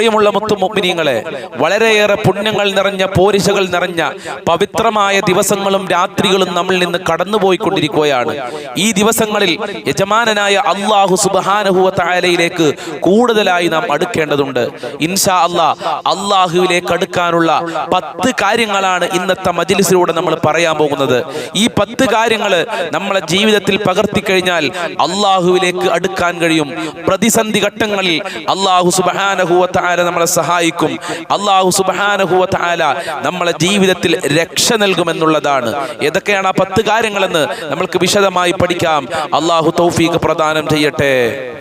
പ്രിയമുള്ള മുത്തു മുത്തുമുഗ്മിനീങ്ങളെ വളരെയേറെ പുണ്യങ്ങൾ നിറഞ്ഞ പോരിശകൾ നിറഞ്ഞ പവിത്രമായ ദിവസങ്ങളും രാത്രികളും നമ്മിൽ നിന്ന് കടന്നുപോയിക്കൊണ്ടിരിക്കുകയാണ്. ഈ ദിവസങ്ങളിൽ യജമാനനായ അള്ളാഹു സുബാനഹുവ തായാലയിലേക്ക് കൂടുതലായി നാം അടുക്കേണ്ടതുണ്ട്. ഇൻഷാ അള്ളാ അള്ളാഹുവിലേക്ക് അടുക്കാനുള്ള പത്ത് കാര്യങ്ങളാണ് ഇന്നത്തെ മജിലിസിലൂടെ നമ്മൾ പറയാൻ പോകുന്നത്. ഈ പത്ത് കാര്യങ്ങൾ നമ്മളെ ജീവിതത്തിൽ പകർത്തി കഴിഞ്ഞാൽ അള്ളാഹുവിലേക്ക് അടുക്കാൻ കഴിയും. പ്രതിസന്ധി ഘട്ടങ്ങളിൽ അള്ളാഹു സുബാനഹുവ നമ്മളെ സഹായിക്കും. അള്ളാഹു സുബാനഹുവ താല നമ്മളെ ജീവിതത്തിൽ രക്ഷ നൽകുമെന്നുള്ളതാണ്. ഏതൊക്കെയാണ് ആ പത്ത് കാര്യങ്ങളെന്ന് നമ്മൾക്ക് വിശദമായി പഠിക്കാം. അള്ളാഹു തൗഫീഖ് പ്രദാനം ചെയ്യട്ടെ.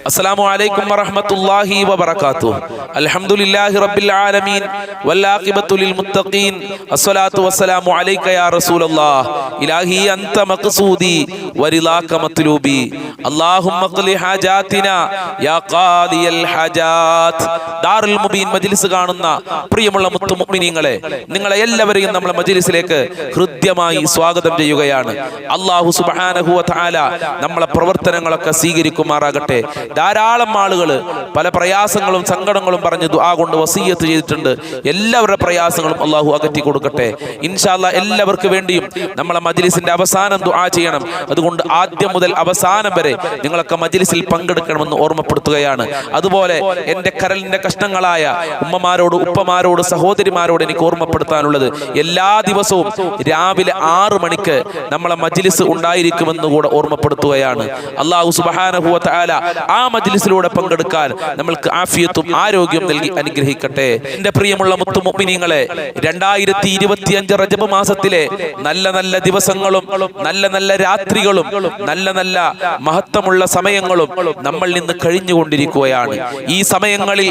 അസ്സലാമു അലൈക്കും വറഹ്മത്തുള്ളാഹി വബറകാതുഹു. അൽഹംദുലില്ലാഹി റബ്ബിൽ ആലമീൻ. വല്ലാഖിബത്തു ലിൽ മുത്തഖീൻ. അസ്സലാത്തു വസ്സലാമു അലൈക യാ റസൂലല്ലാഹ്. ഇലാഹി അൻത മഖ്സൂദി വരിലാക മത്ലൂബി അല്ലാഹുമ്മ ഖ്ലി ഹാജാതിനാ യാ ഖാദിയൽ ഹാജാത്ത്. മുബീൻ മജ്ലിസ് കാണുന്ന പ്രിയമുള്ള മുത്തു മുഅ്മിനീങ്ങളെ നിങ്ങളെ എല്ലാവരെയും നമ്മളെ മജിലിസിലേക്ക് ഹൃദ്യമായി സ്വാഗതം ചെയ്യുകയാണ്. അള്ളാഹു സുബ്ഹാനഹു വ തആല നമ്മളെ പ്രവർത്തനങ്ങളൊക്കെ സ്വീകരിക്കുമാറാകട്ടെ. ധാരാളം ആളുകൾ പല പ്രയാസങ്ങളും സങ്കടങ്ങളും പറഞ്ഞ് ദുആ കൊണ്ട് വസീയത്ത് ചെയ്തിട്ടുണ്ട്. എല്ലാവരുടെ പ്രയാസങ്ങളും അള്ളാഹു അകറ്റി കൊടുക്കട്ടെ. ഇൻഷാല്ല എല്ലാവർക്ക് വേണ്ടിയും നമ്മളെ മജിലിസിന്റെ അവസാനം ദുആ ചെയ്യണം. അതുകൊണ്ട് ആദ്യം മുതൽ അവസാനം വരെ നിങ്ങളൊക്കെ മജിലിസിൽ പങ്കെടുക്കണമെന്ന് ഓർമ്മപ്പെടുത്തുകയാണ്. അതുപോലെ എന്റെ കരലിന്റെ കഷ്ണങ്ങളായ ഉമ്മമാരോട് ഉപ്പമാരോട് സഹോദരിമാരോട് എനിക്ക് ഓർമ്മപ്പെടുത്താനുള്ളത് എല്ലാ ദിവസവും രാവിലെ ആറ് മണിക്ക് നമ്മളെ മജ്ലിസ് ഉണ്ടായിരിക്കുമെന്ന് കൂടെ ഓർമ്മപ്പെടുത്തുകയാണ്. അള്ളാഹു സുബഹാനഹുവ തആല ആ മജ്ലിസിലൂടെ പങ്കെടുക്കാൻ നമ്മൾക്ക് ആഫിയത്തും ആരോഗ്യം നൽകി അനുഗ്രഹിക്കട്ടെ. എന്റെ പ്രിയമുള്ള മുത്തുമുപ്പിനിങ്ങളെ രണ്ടായിരത്തി ഇരുപത്തി അഞ്ച് റജബ് മാസത്തിലെ നല്ല നല്ല ദിവസങ്ങളും നല്ല നല്ല രാത്രികളും നല്ല നല്ല മഹത്വമുള്ള സമയങ്ങളും നമ്മൾ നിന്ന് കഴിഞ്ഞുകൊണ്ടിരിക്കുകയാണ്. ഈ സമയങ്ങളിൽ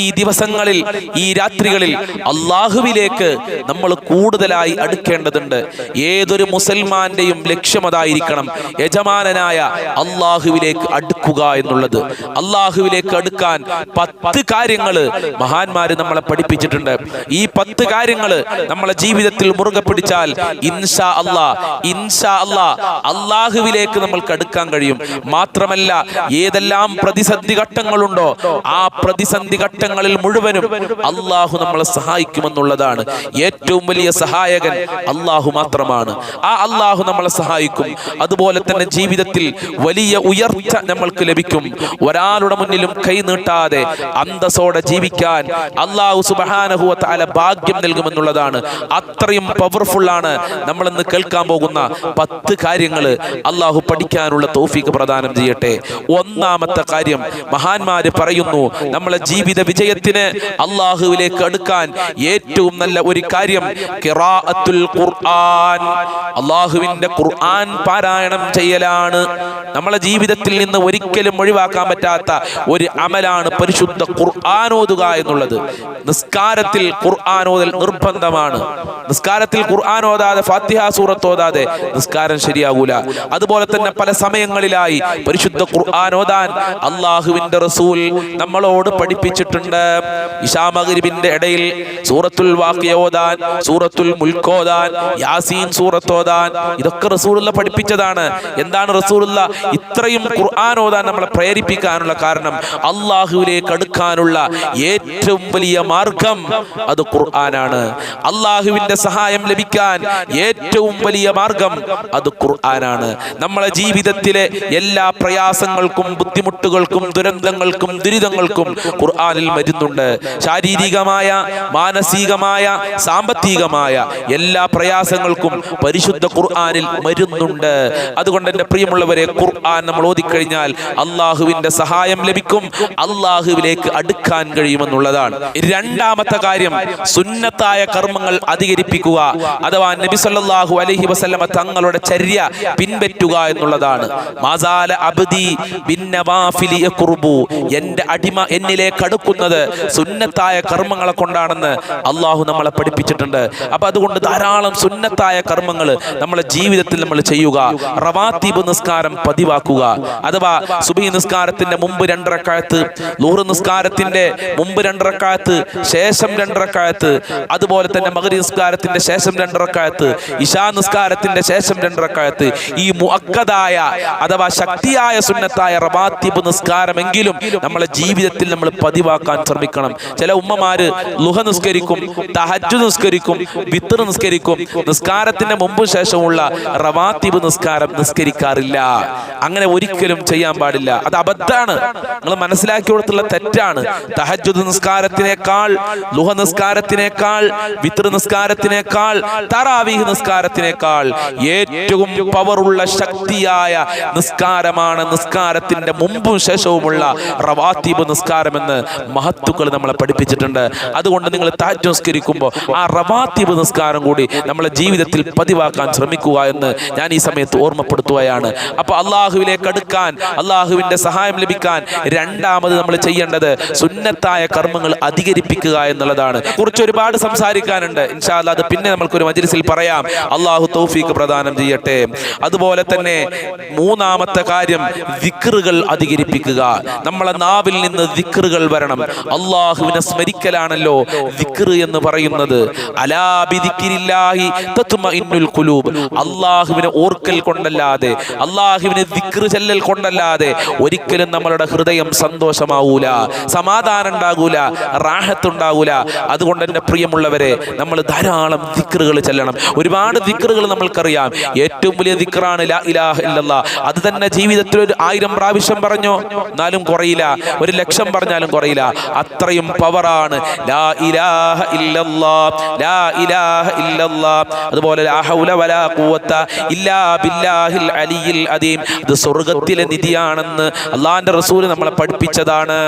ഈ ദിവസങ്ങളിൽ ഈ രാത്രികളിൽ അള്ളാഹുവിലേക്ക് നമ്മൾ കൂടുതലായി അടുക്കേണ്ടതുണ്ട്. ഏതൊരു മുസൽമാന്റെയും ലക്ഷ്യം അതായിരിക്കണം യജമാനനായ അള്ളാഹുവിലേക്ക് അടുക്കുക എന്നുള്ളത്. അള്ളാഹുവിലേക്ക് അടുക്കാൻ പത്ത് കാര്യങ്ങൾ മഹാന്മാര് നമ്മളെ പഠിപ്പിച്ചിട്ടുണ്ട്. ഈ പത്ത് കാര്യങ്ങൾ നമ്മളെ ജീവിതത്തിൽ മുറുകെ പിടിച്ചാൽ ഇൻഷാ അള്ളാ ഇൻഷാ അള്ളാ അള്ളാഹുവിലേക്ക് നമ്മൾക്ക് അടുക്കാൻ കഴിയും. മാത്രമല്ല ഏതെല്ലാം പ്രതിസന്ധി ഘട്ടങ്ങളുണ്ടോ ആ പ്രതിസന്ധി ഘട്ടങ്ങളിൽ മുഴുവനും അള്ളാഹു നമ്മളെ സഹായിക്കുമെന്നുള്ളതാണ്. ഏറ്റവും വലിയ സഹായകൻ അള്ളാഹു മാത്രമാണ്. ആ അള്ളാഹു നമ്മളെ സഹായിക്കും. അതുപോലെ തന്നെ ജീവിതത്തിൽ വലിയ ഉയർച്ച നമ്മൾക്ക് ലഭിക്കും. ഒരാളുടെ മുന്നിലും കൈ നീട്ടാതെ അന്തസ്സോടെ ജീവിക്കാൻ അള്ളാഹു സുബഹാനഹുവ തആല ഭാഗ്യം നൽകുമെന്നുള്ളതാണ്. അത്രയും പവർഫുൾ ആണ് നമ്മൾ ഇന്ന് കേൾക്കാൻ പോകുന്ന പത്ത് കാര്യങ്ങൾ അള്ളാഹു പഠിക്കാനുള്ള തോഫിക്ക് പ്രദാനം ചെയ്യട്ടെ. ഒന്നാമത്തെ കാര്യം മഹാന്മാര് പറയുന്നു നമ്മളെ ജീവിത വിജയത്തിന് അള്ളാഹുവിലേക്ക് അടുക്കാൻ ഏറ്റവും നല്ല ഒരു കാര്യം കിറാഅത്തുൽ ഖുർആൻ. അള്ളാഹുവിന്റെ ഖുർആൻ പാരായണം ചെയ്യലാണ്. നമ്മളെ ജീവിതത്തിൽ നിന്ന് ഒരിക്കലും ഒഴിവാക്കാൻ പറ്റാത്ത ഒരു അമലാണ് പരിശുദ്ധ ഖുർആൻ ഓതുക എന്നുള്ളത്. നിസ്കാരത്തിൽ ഖുർആൻ ഓതൽ നിർബന്ധമാണ്. നിസ്കാരത്തിൽ ഖുർആൻ ഓതാതെ ഫാത്തിഹ സൂറത്ത് ഓതാതെ നിസ്കാരം ശരിയാകൂല അതുപോലെ തന്നെ പല സമയങ്ങളിലായി പരിശുദ്ധ ഖുർആൻ ഓതാൻ അള്ളാഹുവിന്റെ റസൂൽ നമ്മളോട് പഠിപ്പിച്ചിട്ടുണ്ട്. ഇഷാമകരിബിന്റെ ഇടയിൽ സൂറത്തുൽ വാഖിയ ഓതാൻ സൂറത്തുൽ മുൽക്കോദാൻ യാസീൻ സൂറത്തോദാൻ ഇതൊക്കെ റസൂലുള്ള പഠിപ്പിച്ചതാണ്. എന്താണ് റസൂലുള്ള? ഇത്രയും ഖുർആൻ ഓതാൻ നമ്മളെ പ്രേരിപ്പിക്കാനുള്ള കാരണം അള്ളാഹുവിലേക്ക് അടുക്കാനുള്ള ഏറ്റവും വലിയ മാർഗം അത് ഖുർആനാണ്. അള്ളാഹുവിന്റെ സഹായം ലഭിക്കാൻ ഏറ്റവും വലിയ മാർഗം അത് ഖുർആനാണ്. നമ്മളെ ജീവിതത്തിലെ എല്ലാ പ്രയാസങ്ങൾക്കും ബുദ്ധിമുട്ടുകൾക്കും ദുരന്തങ്ങൾക്കും ദുരിതങ്ങൾക്കും ഖുർആനിൽ മരുന്നുണ്ട് ശാരീരികമായ മാനസികമായ സാമ്പത്തികമായ എല്ലാ പ്രയാസങ്ങൾക്കും പരിശുദ്ധ ഖുർആാനിൽ മരുന്നുണ്ട്. അതുകൊണ്ട് എന്റെ പ്രിയമുള്ളവരെ ഖുർആൻ നമ്മൾ ഓതിക്കഴിഞ്ഞാൽ അള്ളാഹുവിന്റെ സഹായം ലഭിക്കും. അള്ളാഹുവിലേക്ക് അടുക്കാൻ കഴിയുമെന്നുള്ളതാണ്. രണ്ടാമത്തെ കാര്യം സുന്നത്തായ കർമ്മങ്ങൾ അധികരിപ്പിക്കുക. അഥവാ നബി സല്ലല്ലാഹു അലഹി വസല്ലമ തങ്ങളുടെ ചര്യ പിൻപറ്റുക എന്നുള്ളതാണ്. മാസാല അബ്ദി ബിന്നവാഫിലി എന്റെ അടിമ എന്നിലേക്ക് അടുക്കുന്നത് സുന്നത്തായ കർമ്മങ്ങളെ കൊണ്ടാണെന്ന് അള്ളാഹു നമ്മളെ പഠിപ്പിച്ചിട്ടുണ്ട്. അപ്പൊ അതുകൊണ്ട് ധാരാളം സുന്നത്തായ കർമ്മങ്ങൾ നമ്മളെ ജീവിതത്തിൽ നമ്മൾ ചെയ്യുക. റവാത്തീബ് നിസ്കാരം പതിവാക്കുക. അഥവാ സുബി നിസ്കാരത്തിന്റെ മുമ്പ് രണ്ടരക്കാലത്ത് ലൂഹ് നിസ്കാരത്തിന്റെ മുമ്പ് രണ്ടരക്കാലത്ത് ശേഷം രണ്ടരക്കാലത്ത് അതുപോലെ തന്നെ മകരി നിസ്കാരത്തിന്റെ ശേഷം രണ്ടരക്കാലത്ത് ഇഷാ നിസ്കാരത്തിന്റെ ശേഷം രണ്ടരക്കാലത്ത് ഈ മുഅക്കദായ അഥവാ ശക്തിയായ സുന്നത്തായ റവാത്തിബ് നിസ്കാരമെങ്കിലും നമ്മളെ ജീവിതത്തിൽ നമ്മൾ പതിവാക്കാൻ ശ്രമിക്കണം. ചില ഉമ്മമാര് ലുഹ നിസ്കരിക്കും തഹജ് നിസ്കരിക്കും വിത്തർ നിസ്കരിക്കും. നിസ്കാരത്തിന്റെ മുമ്പ് ശേഷമുള്ള റവാത്തിബ് നിസ്കാരം നിസ്കരിക്കാറില്ല. അങ്ങനെ ഒരിക്കലും ചെയ്യാൻ പാടില്ല. അത് അബദ്ധാണ്. നിങ്ങൾ മനസ്സിലാക്കി കൊടുത്തുള്ള തെറ്റാണ്. തഹജുദ് നിസ്കാരത്തിനേക്കാൾ ലുഹ നിസ്കാരത്തിനേക്കാൾ വിത്തർ നിസ്കാരത്തിനേക്കാൾ തറാവീഹ് നിസ്കാരത്തിനേക്കാൾ ഏറ്റവും പവറുള്ള ശക്തിയായ നിസ്കാരമാണ് നിസ്കാരത്തിന്റെ മുമ്പും ശേഷവുമുള്ള റവാത്തീബ് നിസ്കാരമെന്ന് മഹത്തുക്കൾ നമ്മളെ പഠിപ്പിച്ചിട്ടുണ്ട്. അതുകൊണ്ട് നിങ്ങൾ താജ് നിസ്കരിക്കുമ്പോൾ ആ റവാത്തീബ് നിസ്കാരം കൂടി നമ്മളെ ജീവിതത്തിൽ പതിവാക്കാൻ ശ്രമിക്കുക എന്ന് ഞാൻ ഈ സമയത്ത് ഓർമ്മപ്പെടുത്തുകയാണ്. അപ്പൊ അള്ളാഹുവിലേക്ക് അടുക്കാൻ അള്ളാഹുവിന്റെ സഹായം ലഭിക്കാൻ രണ്ടാമത് നമ്മൾ ചെയ്യേണ്ടത് സുന്നത്തായ കർമ്മങ്ങൾ അധികരിപ്പിക്കുക എന്നുള്ളതാണ്. കുറച്ച് ഒരുപാട് സംസാരിക്കാനുണ്ട്. ഇൻഷാല്ല അത് പിന്നെ നമുക്കൊരു മജ്ലിസിൽ പറയാം. അള്ളാഹു തൗഫീഖ് പ്രദാനം ചെയ്യട്ടെ. അതുപോലെ തന്നെ മൂന്നാമത്തെ കാര്യം ദിക്റുകൾ അധികരിപ്പിക്കുക. നമ്മളെ നാവിൽ നിന്ന് ദിക്റുകൾ വരണം. അള്ളാഹുവിനെ സ്മരിക്കലാണല്ലോ എന്ന് പറയുന്നത്. അള്ളാഹുവിനെ ഓർക്കൽ കൊണ്ടല്ലാതെ അള്ളാഹുവിനെ ദിക്ർ ചെല്ലൽ കൊണ്ടല്ലാതെ ഒരിക്കലും നമ്മളുടെ ഹൃദയം സന്തോഷമാവൂല സമാധാനം ഉണ്ടാകൂല റാഹത്ത് ഉണ്ടാകൂല. അതുകൊണ്ട് തന്നെ പ്രിയമുള്ളവരെ നമ്മൾ ധാരാളം ദിക്റുകൾ ചെല്ലണം. ഒരുപാട് ദിക്റുകൾ നമ്മൾക്കറിയാം. ഏറ്റവും വലിയ ദിക്റാണ് അത് തന്നെ ജീവിതത്തിൽ ഒരു ആയിരം പ്രാവശ്യം പറഞ്ഞോ എന്നാലും കുറയില്ല. ഒരു ലക്ഷം പറഞ്ഞാലും കുറയില്ല. അത്രയും പവറാണ്. ലാ ഇലാഹ ലാ ഇലാഹ അതുപോലെ ലാ ഹൗല വലാ ഇല്ലാ ബില്ലാഹിൽ അലിയിൽ അദീം. ഇത് സ്വർഗത്തിലെ നിധിയാണെന്ന് അള്ളാഹിന്റെ റസൂൽ നമ്മളെ പഠിപ്പിച്ചതാണ്.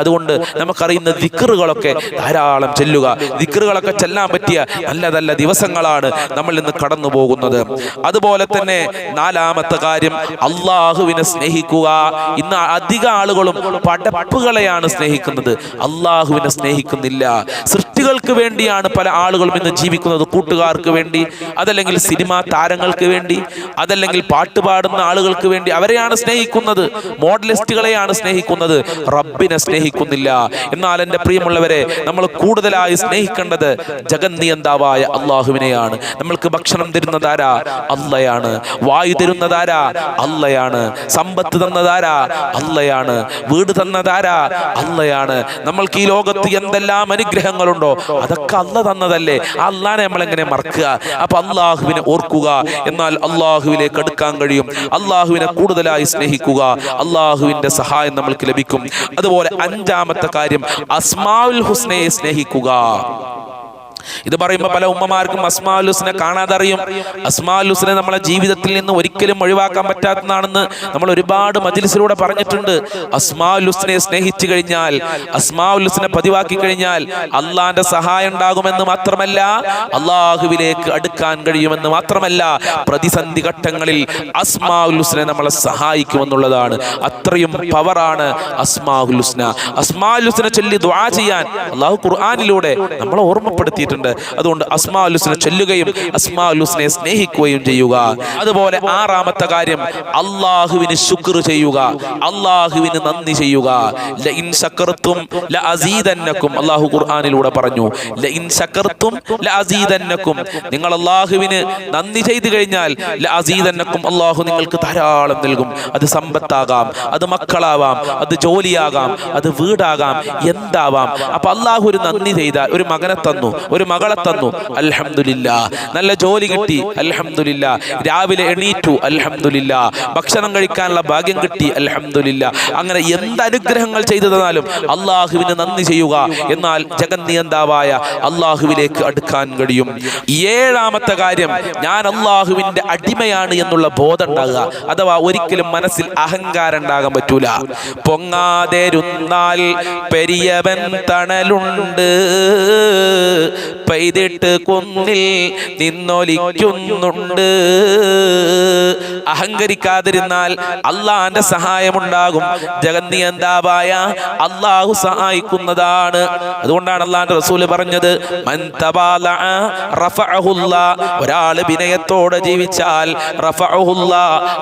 അതുകൊണ്ട് നമുക്കറിയുന്ന ദിക്റുകളൊക്കെ ധാരാളം ചെല്ലുക. ദിക്റുകളൊക്കെ ചെല്ലാൻ പറ്റിയ നല്ല നല്ല ദിവസങ്ങളാണ് നമ്മൾ ഇന്ന് കടന്നു പോകുന്നത് അതുപോലെ തന്നെ നാലാമത്തെ കാര്യം അള്ളാഹുവിനെ സ്നേഹിക്കുക. ഇന്ന് അധിക ആളുകളും പടപ്പുകളെയാണ് സ്നേഹിക്കുന്നത്. അള്ളാഹുവിനെ സ്നേഹിക്കുന്നില്ല. സൃഷ്ടികൾക്ക് വേണ്ടിയാണ് പല ആളുകളും ഇന്ന് ജീവിക്കുന്നത്. കൂട്ടുകാർക്ക് വേണ്ടി അതല്ലെങ്കിൽ സിനിമാ താരങ്ങൾക്ക് വേണ്ടി അതല്ലെങ്കിൽ പാട്ട് പാടുന്ന ആളുകൾക്ക് വേണ്ടി അവരെയാണ് സ്നേഹിക്കുന്നത്. മോഡലിസ്റ്റുകളെയാണ് സ്നേഹിക്കുന്നത്. റബ്ബിനെ സ്നേഹിക്കുന്നില്ല. എന്നാൽ എന്റെ പ്രിയമുള്ളവരെ നമ്മൾ കൂടുതലായി സ്നേഹിക്കേണ്ടത് ജഗന്നിയന്താവായ അള്ളാഹുവിനെയാണ്. നമ്മൾക്ക് ഭക്ഷണം തരുന്നതാരാ? അല്ലയാണ് വായു തരുന്നതാരാ? അല്ലയാണ് സമ്പത്ത് തന്നതാരാ? അല്ലയാണ് വീട് തന്നതാരാ? അള്ളയാണ്. നമ്മൾക്ക് ഈ ലോകത്ത് എന്തെല്ലാം അനുഗ്രഹങ്ങളുണ്ടോ? അതൊക്കെ അല്ല തന്നതല്ലേ? അല്ലാനെ അള്ളാനെ നമ്മൾ എങ്ങനെ മറക്കുക? അപ്പൊ അള്ളാഹുവിനെ ഓർക്കുക. എന്നാൽ അള്ളാഹുവിലേക്ക് അടുക്കാൻ കഴിയും. അള്ളാഹുവിനെ കൂടുതലായി സ്നേഹിക്കുക. അള്ളാഹുവിന്റെ സഹായം നമ്മൾക്ക് ലഭിക്കും. അതുപോലെ അഞ്ചാമത്തെ കാര്യം അസ്മാഉൽ ഹുസ്നയെ സ്നേഹിക്കുക. ഇത് പറയുമ്പോൾ പല ഉമ്മമാർക്കും അസ്മാലുസിനെ കാണാതറിയും. അസ്മാലുസിനെ നമ്മളെ ജീവിതത്തിൽ നിന്ന് ഒരിക്കലും ഒഴിവാക്കാൻ പറ്റാത്തതാണെന്ന് നമ്മൾ ഒരുപാട് മജിലിസിലൂടെ പറഞ്ഞിട്ടുണ്ട്. അസ്മാലുസിനെ സ്നേഹിച്ചു കഴിഞ്ഞാൽ അസ്മാലുസിനെ പതിവാക്കി കഴിഞ്ഞാൽ അള്ളാന്റെ സഹായം ഉണ്ടാകുമെന്ന് മാത്രമല്ല അള്ളാഹുവിലേക്ക് അടുക്കാൻ കഴിയുമെന്ന് മാത്രമല്ല പ്രതിസന്ധി ഘട്ടങ്ങളിൽ അസ്മാലുസിനെ നമ്മളെ സഹായിക്കുമെന്നുള്ളതാണ്. അത്രയും പവറാണ് അസ്മാഹുലുസ്ന അസ്മാലുസിനെ ചൊല്ലി ദ്വാ ചെയ്യാൻ അള്ളാഹു ഖുർആാനിലൂടെ നമ്മളെ ഓർമ്മപ്പെടുത്തിയിട്ടുണ്ട്. അതുകൊണ്ട് അസ്മാലുസിനെ ചൊല്ലുകയും അസ്മാലുസിനെ സ്നേഹിക്കുകയും ചെയ്യുക. അതുപോലെ ആറാമത്തെ കാര്യം അള്ളാഹുവിന് ശുക്ർ ചെയ്യുക. അള്ളാഹുവിന് നന്ദി ചെയ്യുക. ലഇൻ ശക്കർത്തും ലഅസീദന്നക്കും അള്ളാഹു ഖുർആനിലൂടെ പറഞ്ഞു. ലഇൻ ശക്കർത്തും ലഅസീദന്നക്കും നിങ്ങൾ അള്ളാഹുവിന് നന്ദി ചെയ്തു കഴിഞ്ഞാൽ ലഅസീദന്നക്കും അള്ളാഹു നിങ്ങൾക്ക് ധാരാളം നൽകും. അത് സമ്പത്താകാം അത് മക്കളാവാം അത് ജോലിയാകാം അത് വീടാകാം എന്താവാം. അപ്പൊ അള്ളാഹു ഒരു നന്ദി ചെയ്താൽ ഒരു മകനെ തന്നു ഒരു മകളെ തന്നു. അൽഹമില്ല നല്ല ജോലി കിട്ടി. അൽഹമില്ല രാവിലെ എണീറ്റു. അൽഹമില്ല ഭക്ഷണം കഴിക്കാനുള്ള ഭാഗ്യം കിട്ടി. അൽഹമില്ല അങ്ങനെ എന്ത് അനുഗ്രഹങ്ങൾ ചെയ്തു തന്നാലും അള്ളാഹുവിന് നന്ദി ചെയ്യുക. എന്നാൽ ജഗന്നിയന്താവായ അള്ളാഹുവിലേക്ക് അടുക്കാൻ കഴിയും. ഏഴാമത്തെ കാര്യം ഞാൻ അള്ളാഹുവിന്റെ അടിമയാണ് എന്നുള്ള ബോധം ഉണ്ടാകുക അഥവാ ഒരിക്കലും മനസ്സിൽ അഹങ്കാരം ഉണ്ടാകാൻ പറ്റൂല. പൊങ്ങാതെരുന്നാൽ പെരിയവൻ തണലുണ്ട്. പെയ്തിട്ട് കുന്നിൽ നിന്നൊലിക്കുന്നുണ്ട്. അഹങ്കരിക്കാതിരുന്നാൽ അള്ളാന്റെ സഹായമുണ്ടാകും. ജഗന്നിയന്താവായ അള്ളാഹു സഹായിക്കുന്നതാണ്. അതുകൊണ്ടാണ് അള്ളാന്റെ റസൂൽ പറഞ്ഞത്. ഒരാൾ വിനയത്തോടെ ജീവിച്ചാൽ.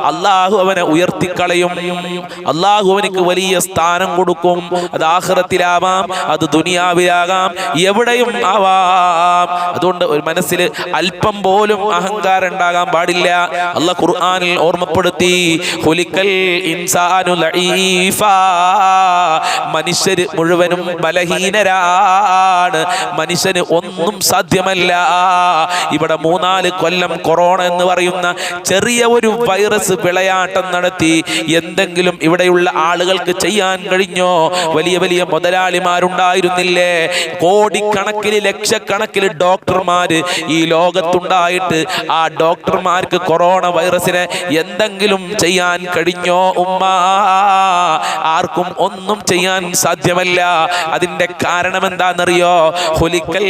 അള്ളാഹു അവനെ ഉയർത്തിക്കളയും. അള്ളാഹു അവനിക്ക് വലിയ സ്ഥാനം കൊടുക്കും. അത് ആഹ്റത്തിലാവാം അത് ദുനിയാവിലാകാം എവിടെയും ആവാം. അതുകൊണ്ട് ഒരു മനസ്സിൽ അല്പം പോലും അഹങ്കാരം ഉണ്ടാകാൻ പാടില്ല. അല്ല ഖുർആാനിൽ ഓർമ്മപ്പെടുത്തി ഹുലിക്കൽ ഇൻസാനു മനുഷ്യർ മുഴുവനും ബലഹീനരാണ്. മനുഷ്യന് ഒന്നും സാധ്യമല്ല. ഇവിടെ മൂന്നാൽ കൊല്ലം കൊറോണ എന്ന് പറയുന്ന ചെറിയ ഒരു വൈറസ് വിളയാട്ടം നടത്തി എന്തെങ്കിലും ഇവിടെയുള്ള ആളുകൾക്ക് ചെയ്യാൻ കഴിഞ്ഞോ? വലിയ വലിയ മുതലാളിമാരുണ്ടായിരുന്നില്ലേ? കോടിക്കണക്കിന് ലക്ഷക്കണക്കിന് ഡോക്ടർമാര് ഈ ലോകത്തുണ്ടായിട്ട് ആ ഡോക്ടർമാർക്ക് കൊറോണ വൈറസിനെ എന്തെങ്കിലും ചെയ്യാൻ കഴിഞ്ഞോ? ഉമ്മ ആർക്കും ഒന്നും ചെയ്യാൻ സാധ്യമല്ല. അതിന്റെ കാരണം എന്താണെന്നറിയോ? ഹുലിക്കൽ.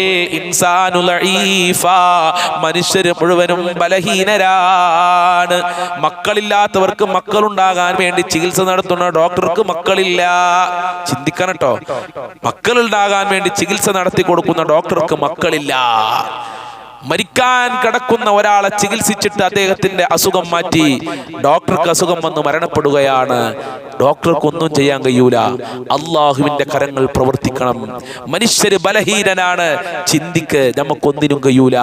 മനുഷ്യര് മുഴുവനും ബലഹീനരാണ്. മക്കളില്ലാത്തവർക്ക് മക്കളുണ്ടാകാൻ വേണ്ടി ചികിത്സ നടത്തുന്ന ഡോക്ടർക്ക് മക്കളില്ല. ചിന്തിക്കണം കേട്ടോ. മക്കളുണ്ടാകാൻ വേണ്ടി ചികിത്സ നടത്തി കൊടുക്കുന്ന ഡോക്ടർക്ക് മക്കളില്ല. മരിക്കാൻ കിടക്കുന്ന ഒരാളെ ചികിത്സിച്ചിട്ട് അദ്ദേഹത്തിന്റെ അസുഖം മാറ്റി. ഡോക്ടർക്ക് അസുഖം വന്ന് മരണപ്പെടുകയാണ്. ഡോക്ടർക്കൊന്നും ചെയ്യാൻ കഴിയൂല. അള്ളാഹുവിന്റെ കരങ്ങൾ പ്രവർത്തിക്കണം. മനുഷ്യര് ബലഹീനനാണ്. ചിന്തിക്ക് നമുക്കൊന്നിനും കഴിയൂല.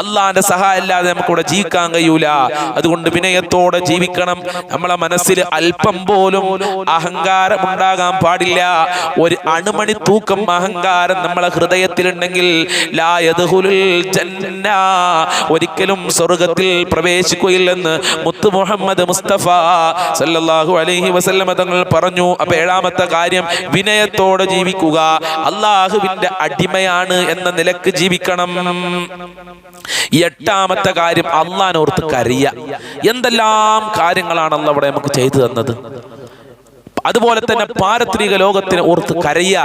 അള്ളാന്റെ സഹായം ഇല്ലാതെ നമുക്കിവിടെ ജീവിക്കാൻ കഴിയൂല. അതുകൊണ്ട് വിനയത്തോടെ ജീവിക്കണം. നമ്മളെ മനസ്സിൽ അല്പം പോലും അഹങ്കാരം ഉണ്ടാകാൻ പാടില്ല. ഒരു അണുമണി തൂക്കം അഹങ്കാരം നമ്മളെ ഹൃദയത്തിലുണ്ടെങ്കിൽ ലാ യദ്ഖുലുൽ ജന്ന ഒരിക്കലും സ്വർഗത്തിൽ പ്രവേശിക്കുകയില്ലെന്ന് മുത്തു മുഹമ്മദ് മുസ്തഫ സല്ലല്ലാഹു അലൈഹി വസല്ലമ തങ്ങൾ പറഞ്ഞു. അപ്പൊ ഏഴാമത്തെ കാര്യം വിനയത്തോടെ ജീവിക്കുക. അള്ളാഹുവിന്റെ അടിമയാണ് എന്ന നിലയ്ക്ക് ജീവിക്കണം. എട്ടാമത്തെ കാര്യം അള്ളാനോർത്ത് കരിയ എന്തെല്ലാം കാര്യങ്ങളാണ് അവിടെ നമുക്ക് ചെയ്തു തന്നത്? അതുപോലെ തന്നെ പാരത്രിക ലോകത്തിനെ ഓർത്ത് കരയ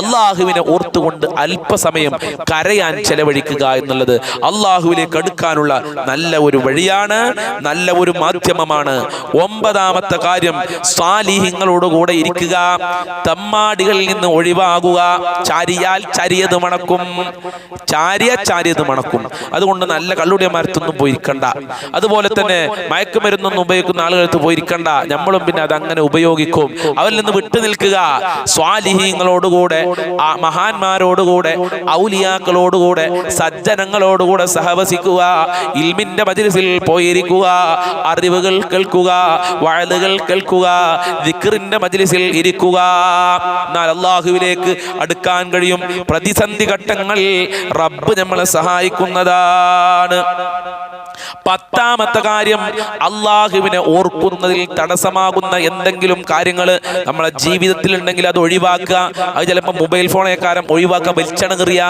അള്ളാഹുവിനെ ഓർത്തുകൊണ്ട് അല്പസമയം കരയാൻ ചെലവഴിക്കുക എന്നുള്ളത് അള്ളാഹുവിലേക്ക് അടുക്കാനുള്ള നല്ല ഒരു വഴിയാണ് നല്ല ഒരു മാധ്യമമാണ്. ഒമ്പതാമത്തെ കാര്യം സാലിഹ്യങ്ങളോടുകൂടെ ഇരിക്കുക. തമ്മാടികളിൽ നിന്ന് ഒഴിവാകുക. ചാരിയാൽ ചരിയത് മണക്കും. ചാരിയ ചാരിയത് മണക്കും. അതുകൊണ്ട് നല്ല കള്ളുടിയന്മാരത്തൊന്നും പോയിരിക്കണ്ട. അതുപോലെ തന്നെ മയക്കുമരുന്നൊന്നും ഉപയോഗിക്കുന്ന ആളുകൾക്ക് പോയിരിക്കണ്ട. നമ്മളും പിന്നെ അത് അങ്ങനെ ഉപയോഗിക്കും. അവരിൽ നിന്ന് വിട്ടു നിൽക്കുക. സ്വാലിഹീങ്ങളോടുകൂടെ മഹാന്മാരോടുകൂടെ ഔലിയാക്കളോടുകൂടെ സജ്ജനങ്ങളോടുകൂടെ സഹവസിക്കുക. ഇൽമിന്റെ മജിലിസിൽ പോയിരിക്കുക. അറിവുകൾ കേൾക്കുക. വഴലുകൾ കേൾക്കുക. ദിക്റിന്റെ മജിലിസിൽ ഇരിക്കുക. എന്നാൽ അള്ളാഹുവിലേക്ക് അടുക്കാൻ കഴിയും. പ്രതിസന്ധി ഘട്ടങ്ങളിൽ റബ്ബ് നമ്മളെ സഹായിക്കുന്നതാണ്. പത്താമത്തെ കാര്യം അള്ളാഹുവിനെ ഓർക്കുന്നതിൽ തടസ്സമാകുന്ന എന്തെങ്കിലും കാര്യങ്ങൾ നമ്മളെ ജീവിതത്തിൽ ഉണ്ടെങ്കിൽ അത് ഒഴിവാക്കുക. അത് ചിലപ്പോൾ മൊബൈൽ കാരം ഒഴിവാക്കാൻ വലിച്ചണകറിയ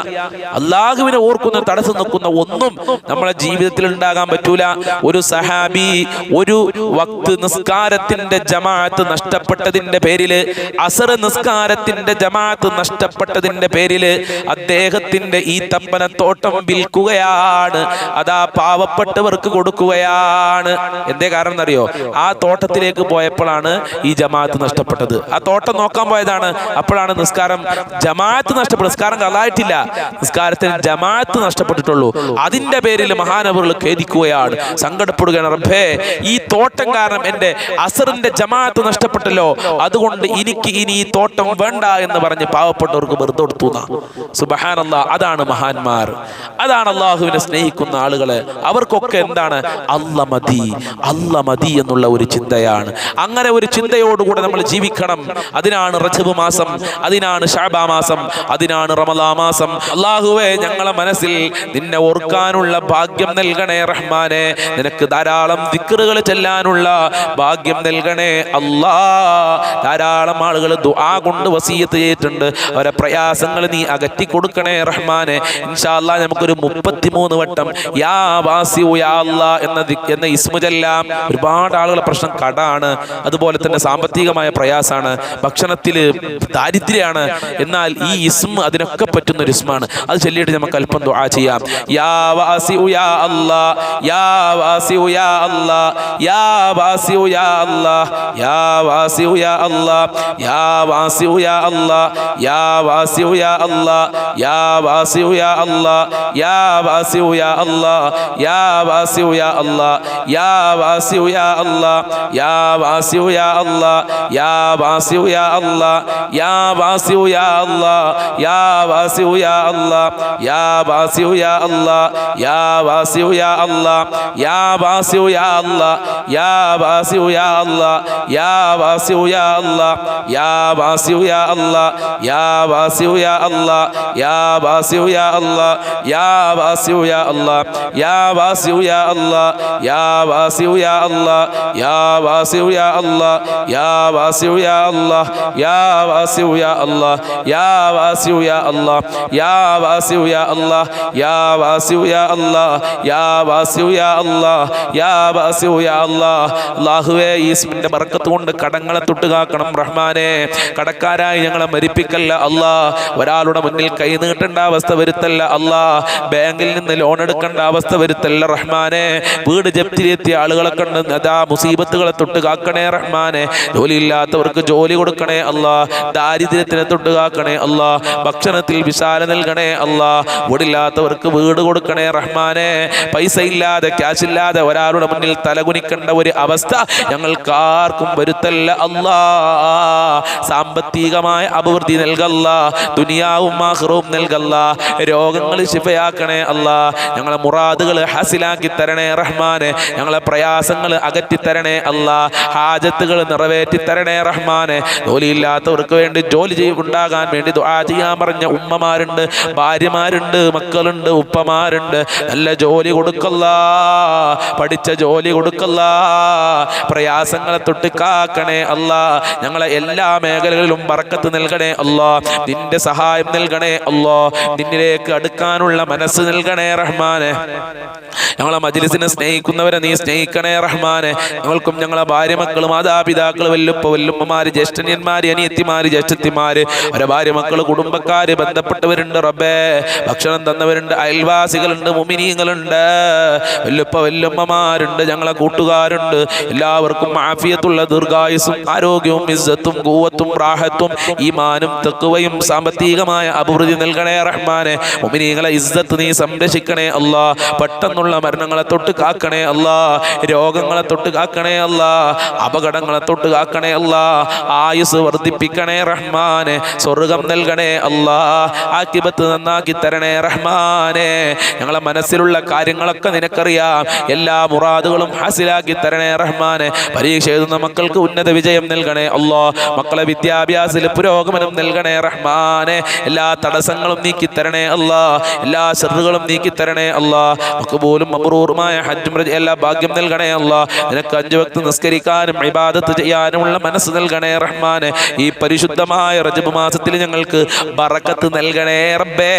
അള്ളാഹുവിനെ ഓർക്കുന്ന തടസ്സം നിൽക്കുന്ന ഒന്നും നമ്മളെ ജീവിതത്തിൽ ഉണ്ടാകാൻ പറ്റൂല. ഒരു സഹാബി ഒരു വക്ത് നിസ്കാരത്തിന്റെ ജമാഅത്ത് നഷ്ടപ്പെട്ടതിന്റെ പേരിൽ അസർ നിസ്കാരത്തിന്റെ ജമാഅത്ത് നഷ്ടപ്പെട്ടതിന്റെ പേരിൽ അദ്ദേഹത്തിന്റെ ഈ തപ്പനത്തോട്ടം വിൽക്കുകയാണ്. അതാ പാവപ്പെട്ടവർക്ക് കൊടുക്കുകയാണ്. എന്തേ കാരണം എന്നറിയോ ആ തോട്ടത്തിലേക്ക് പോയപ്പോഴാണ് ഈ ജമാഅത്ത് നഷ്ടപ്പെട്ടത്. ആ തോട്ടം നോക്കാൻ പോയതാണ്. അപ്പോഴാണ് നിസ്കാരം ജമാഅത്ത് നഷ്ടപ്പെട്ടു നിസ്കാരം കളായിട്ടില്ല. നിസ്കാരത്തിന് ജമാഅത്ത് നഷ്ടപ്പെട്ടിട്ടുള്ളൂ. അതിന്റെ പേരിൽ മഹാനവറുകൾ ഖേദിക്കുകയാണ്. സങ്കടപ്പെടുകയാണ്. റബ്ബേ ഈ തോട്ടം കാരണം എന്റെ അസറിന്റെ ജമാഅത്ത് നഷ്ടപ്പെട്ടല്ലോ. അതുകൊണ്ട് എനിക്ക് ഇനി ഈ തോട്ടം വേണ്ട എന്ന് പറഞ്ഞ് പാവപ്പെട്ടവർക്ക് വെറുതെ കൊടുത്തു സുബഹാനല്ല അതാണ് മഹാന്മാർ. അതാണ് അള്ളാഹുവിനെ സ്നേഹിക്കുന്ന ആളുകളെ. അവർക്കൊക്കെ എന്താണ്? അല്ല മതി. അല്ല മതി എന്നുള്ള ഒരു ചിന്തയാണ്. അങ്ങനെ ഒരു ചിന്തയോടുകൂടെ നമ്മൾ ജീവിക്കണം. അതിനാണ് റജബ് മാസം. അതിനാണ് ഷാബാ മാസം. അതിനാണ് റമദാ മാസം. അള്ളാഹുവെ ഞങ്ങളെ മനസ്സിൽ നിന്നെ ഓർക്കാനുള്ള ഭാഗ്യം നൽകണേ റഹ്മാനെ. നിനക്ക് ധാരാളം ദിക്കറുകൾ ചെല്ലാനുള്ള ഭാഗ്യം നൽകണേ അല്ലാ. ധാരാളം ആളുകൾ ദുആ കൊണ്ട് വസീയത്ത് ചെയ്തിട്ടുണ്ട്. അവരെ പ്രയാസങ്ങൾ നീ അകറ്റി കൊടുക്കണേ റഹ്മാനെ. ഇൻഷാ അല്ലാ നമുക്കൊരു മുപ്പത്തിമൂന്ന് വട്ടം യാ വാസിയു യാ അല്ലാ എന്ന എന്ന ഇസ്മുചെല്ലാം ഒരുപാട് ആളുകളെ പ്രശ്നം കടാണ്. അതുപോലെ തന്നെ സാമ്പത്തികമായ പ്രയാസാണ് ഭക്ഷണത്തിൽ ദാരിദ്ര്യമാണ് എന്നാൽ ഈ ഇസ്മ അതിനൊക്കെ പറ്റുന്ന ഒരു ഇസ്മാണ് അത് ചൊല്ലിയിട്ട് നമുക്ക് അല്പം ദുആ ചെയ്യാം യാ വാസിഉ യാ അല്ലാ യാ വാസിഉ യാ അല്ലാ യാ വാസിഉ യാ അല്ലാ യാ വാസിഉ യാ അല്ലാ യാ വാസിഉ യാ അല്ലാ യാ വാസിഉ യാ അല്ലാ യാ വാസിഉ യാ അല്ലാ യാ വാസിഉ യാ അല്ലാ യാ വാസിഉ യാ അല്ലാ യാ വാസിഉ യാ അല്ലാ യാ വാസിഉ യാ അല്ലാ യാ വാസിഉ യാ അല്ലാ യാ വാസിഉ യാ അല്ലാ യാ വാസിഉ യാ അല്ലാ യാ വാസിഉ യാ അല്ലാ യാ വാസിഉ യാ അല്ലാ യാ വാസിഉ യാ അല്ലാ യാ വാസിഉ യാ അല്ലാ യാ വാസിഉ യാ അല്ലാ യാ വാസിഉ യാ അല്ലാ യാ വാസിഉ യാ അല്ലാ യാ വാസിഉ യാ അല്ലാ യാ വാസിഉ യാ അല്ലാ യാ വാസിഉ യാ അല്ലാ യാ വാസിഉ യാ അല്ലാ യാ വാസിഉ യാ അല്ലാ യാ വാസിഉ واسع يا الله يا واسع يا الله يا واسع يا الله يا واسع يا الله يا واسع يا الله يا واسع يا الله يا واسع يا الله അള്ളാഹുവേ ഈസ്മിന്റെ ബർക്കത്ത് കൊണ്ട് കടങ്ങളെ തൊട്ടുകാക്കണം റഹ്മാനെ. കടക്കാരായി ഞങ്ങളെ മരിപ്പിക്കല്ല അല്ലാ ഒരാളുടെ മുന്നിൽ കൈ നീട്ടേണ്ട അവസ്ഥ വരുത്തല്ല അല്ലാ ബാങ്കിൽ നിന്ന് ലോൺ എടുക്കേണ്ട അവസ്ഥ വരുത്തല്ല റഹ്മാനെ. വീട് ജപ്തിയിലെത്തിയ ആളുകളെ കണ്ട് അതാ മുസീബത്തുകളെ തൊട്ടുകാക്കണേ റഹ്മാനെ. ജോലിയില്ല ജോലിയില്ലാത്തവർക്ക് ജോലി കൊടുക്കണേ അല്ലാ ദാരിദ്ര്യത്തിനെ തൊട്ടുകാക്കണേ അല്ലാ ഭക്ഷണത്തിൽ വിശാല നൽകണേ അല്ലാ വീടില്ലാത്തവർക്ക് വീട് കൊടുക്കണേ റഹ്മാനെ പൈസ ഇല്ലാതെ ക്യാഷ് ഇല്ലാതെ ഒരാളുടെ മുന്നിൽ തലകുനിക്കേണ്ട ഒരു അവസ്ഥ ഞങ്ങൾക്ക് ആർക്കും വരുത്തല്ല അല്ലാ. സാമ്പത്തികമായ അഭിവൃദ്ധി നൽകല്ല ദുനിയാവും ആഹ്റവും നൽകല്ല രോഗങ്ങൾ ശിഫയാക്കണേ അല്ല ഞങ്ങളെ മുറാദുകൾ ഹാസിലാക്കി തരണേ റഹ്മാനെ ഞങ്ങളെ പ്രയാസങ്ങൾ അകറ്റി തരണേ അല്ല ഹാജത്തുകൾ നിറവേറ്റി തരണേ റഹ്മാനെ ജോലിയില്ലാത്തവർക്ക് വേണ്ടി ജോലി ഉണ്ടാകാൻ വേണ്ടി ദുആ ചെയ്യാൻ പറഞ്ഞ ഉമ്മമാരുണ്ട് ഭാര്യമാരുണ്ട് മക്കളുണ്ട് ഉപ്പമാരുണ്ട്. നല്ല ജോലി കൊടുക്കല്ല പഠിച്ച ജോലി കൊടുക്കല്ല പ്രയാസങ്ങളെ തൊട്ട് കാക്കണേ അല്ല. ഞങ്ങളെ എല്ലാ മേഖലകളിലും പറക്കത്ത് നൽകണേ അല്ലോ. നിന്റെ സഹായം നൽകണേ അല്ലോ. നിന്നിലേക്ക് അടുക്കാനുള്ള മനസ്സ് നൽകണേ റഹ്മാനെ. ഞങ്ങളെ മജിലിസിനെ സ്നേഹിക്കുന്നവരെ നീ സ്നേഹിക്കണേ റഹ്മാനെ. ഞങ്ങൾക്കും ഞങ്ങളെ ഭാര്യ മക്കളും മാതാപിതാക്കളും വല്ലുപ്പ വല്ലുമ്മമാര് ജ്യേഷ്ഠന്യന്മാര് അനിയത്തിമാര് ജ്യേഷ്ഠത്തിമാര് അവരെ ഭാര്യ മക്കൾ കുടുംബക്കാര് ബന്ധപ്പെട്ടവരുണ്ട് റബ്ബേ. ഭക്ഷണം തന്നവരുണ്ട് അയൽവാസികളുണ്ട് മുമിനീങ്ങളുണ്ട്. വല്ലുപ്പ വല്ലുമ്മമാരുണ്ട് ഞങ്ങളെ കൂട്ടുകാരുണ്ട്. എല്ലാവർക്കും ആഫിയത്തുള്ള ദീർഘായുസും ആരോഗ്യവും ഇസ്സത്തും കൂവത്തും റാഹത്തും ഈമാനും തെക്കുവയും സാമ്പത്തികമായ അഭിവൃദ്ധി നൽകണേ റഹ്മാനെ. മുമിനീങ്ങളെ ഇസ്സത്ത് നീ സംരക്ഷിക്കണേ അല്ല. പെട്ടെന്നുള്ള മരണങ്ങളെ തൊട്ട് കാക്കണേ അല്ല. രോഗങ്ങളെ തൊട്ട് കാക്കണേ അല്ല. അപകടങ്ങളെ തൊട്ട് കാക്കണേ അല്ലാ ആയുസ് വർദ്ധിപ്പിക്കണേ റഹ്മാനെ സ്വർഗം നൽകണേ അല്ലാ ആക്കിബത്ത് നന്നാക്കി തരണേ റഹ്മാനെ. ഞങ്ങളെ മനസ്സിലുള്ള കാര്യങ്ങളൊക്കെ നിനക്കറിയാം. എല്ലാ മുറാദുകളും ഹാസിലാക്കി തരണേ റഹ്മാനെ. പരീക്ഷ എഴുതുന്ന മക്കൾക്ക് ഉന്നത വിജയം നൽകണേ അല്ലാ. മക്കളെ വിദ്യാഭ്യാസത്തിൽ പുരോഗമനം നൽകണേ റഹ്മാനെ. എല്ലാ തടസ്സങ്ങളും നീക്കി തരണേ അല്ലാ. എല്ലാ ശ്രദ്ധകളും നീക്കി തരണേ അല്ലാ. നമുക്ക് പോലും അപൂർവമായ ഹജ്ജും എല്ലാ ഭാഗ്യം നൽകണേ അല്ലാ. നിനക്ക് അഞ്ചു വക്ത് നിസ്കരിക്കാനും ഇബാദത്ത് ചെയ്യാനുമുള്ള മനസ്സ് നൽകണേ റഹ്മാനെ ഈ പരിശുദ്ധമായ റജബ് മാസത്തിൽ ഞങ്ങൾക്ക് ബറക്കത്ത് നൽകണേ റബ്ബേ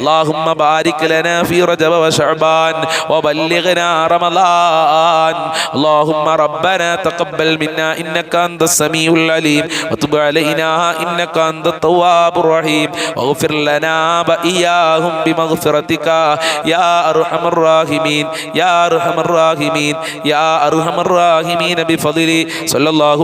اللهم بارك لنا في رجب وشعبان وبلغنا رمضان اللهم ربنا تقبل منا انك انت السميع العليم وتب علينا انك انت التواب الرحيم واغفر لنا واياهم بمغفرتك يا ارحم الراحمين يا ارحم الراحمين يا ارحم الراحمين بفضل صلى الله